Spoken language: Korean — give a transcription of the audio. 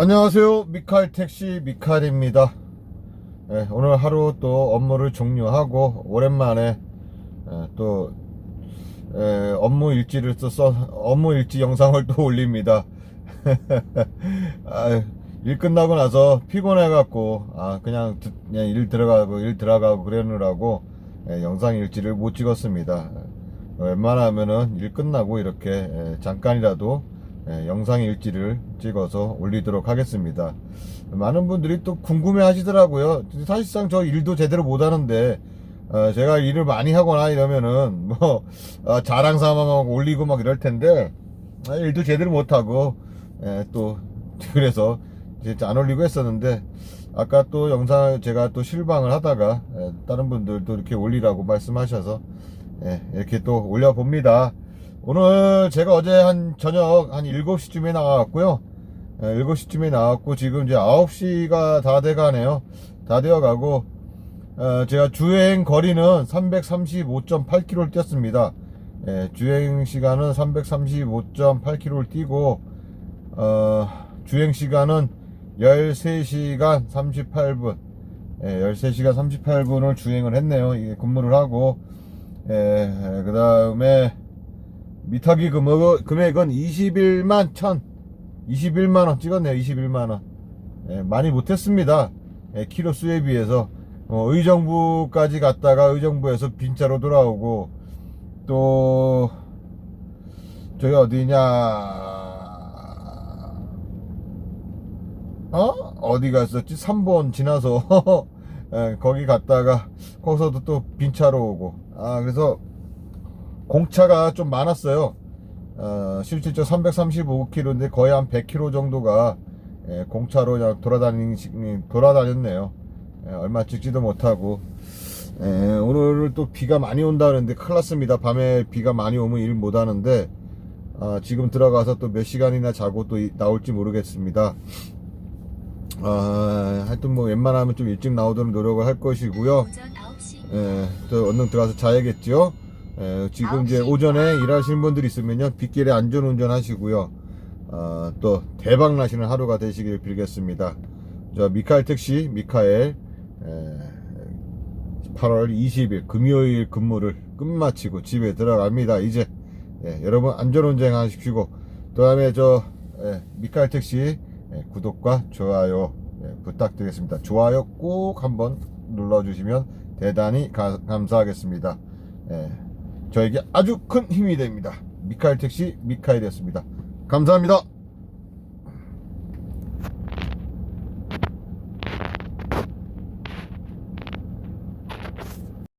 안녕하세요. 미칼 택시 미칼입니다. 예, 오늘 하루 또 업무를 종료하고 오랜만에 예, 또 예, 업무 일지를 써서 업무 일지 영상을 또 올립니다. 아유, 일 끝나고 나서 피곤해 갖고 아 그냥, 드- 그냥 일 들어가고 일 들어가고 그러느라고 예, 영상 일지를 못 찍었습니다. 웬만하면은 일 끝나고 이렇게 예, 잠깐이라도 예, 영상 일지를 찍어서 올리도록 하겠습니다. 많은 분들이 또 궁금해 하시더라고요. 사실상 저 일도 제대로 못 하는데, 어, 제가 일을 많이 하거나 이러면은, 뭐, 어, 자랑 삼아 막 올리고 막 이럴 텐데, 아, 일도 제대로 못 하고, 예, 또, 그래서 진짜 안 올리고 했었는데, 아까 또 영상을 제가 또 실방을 하다가, 예, 다른 분들도 이렇게 올리라고 말씀하셔서, 예, 이렇게 또 올려봅니다. 오늘 제가 어제 한 저녁 한 7시쯤에 나왔고요. 7시쯤에 나왔고 지금 이제 9시가 다 돼가네요. 다 되어가고 어, 제가 주행 거리는 335.8km를 뛰었습니다. 예, 주행 시간은 335.8km를 뛰고 어, 주행 시간은 13시간 38분 예, 13시간 38분을 주행을 했네요. 이게 근무를 하고 예, 그 다음에 미타기 금액, 금액은 21만 1000 21만원 찍었네요 21만원. 예, 많이 못했습니다. 예, 키로 수에 비해서. 어, 의정부까지 갔다가 의정부에서 빈차로 돌아오고 또 저기 어디냐. 어? 어디 갔었지? 3번 지나서. 예, 거기 갔다가 거기서도 또 빈차로 오고. 아 그래서 공차가 좀 많았어요. 어, 실질적 335km인데 거의 한 100km 정도가 예, 공차로 그냥 돌아다니, 돌아다녔네요. 예, 얼마 찍지도 못하고. 예, 오늘 또 비가 많이 온다는데 큰일 났습니다. 밤에 비가 많이 오면 일 못하는데, 아, 지금 들어가서 또 몇 시간이나 자고 또 이- 나올지 모르겠습니다. 아, 하여튼 뭐 웬만하면 좀 일찍 나오도록 노력을 할 것이고요. 오전 9시 예, 또 얼른 들어가서 자야겠죠. 예, 지금 이제 오전에 일하시는 분들 있으면요, 빗길에 안전운전 하시고요. 어, 또 대박 나시는 하루가 되시길 빌겠습니다. 저 미카엘 택시 미카엘 예, 8월 20일 금요일 근무를 끝마치고 집에 들어갑니다. 이제 예, 여러분 안전운전 하십시오. 그 다음에 저 예, 미카엘 택시 예, 구독과 좋아요 예, 부탁드리겠습니다. 좋아요 꼭 한번 눌러주시면 대단히 가- 감사하겠습니다. 예, 저에게 아주 큰 힘이 됩니다. 미카엘 택시 미카엘이었습니다. 감사합니다.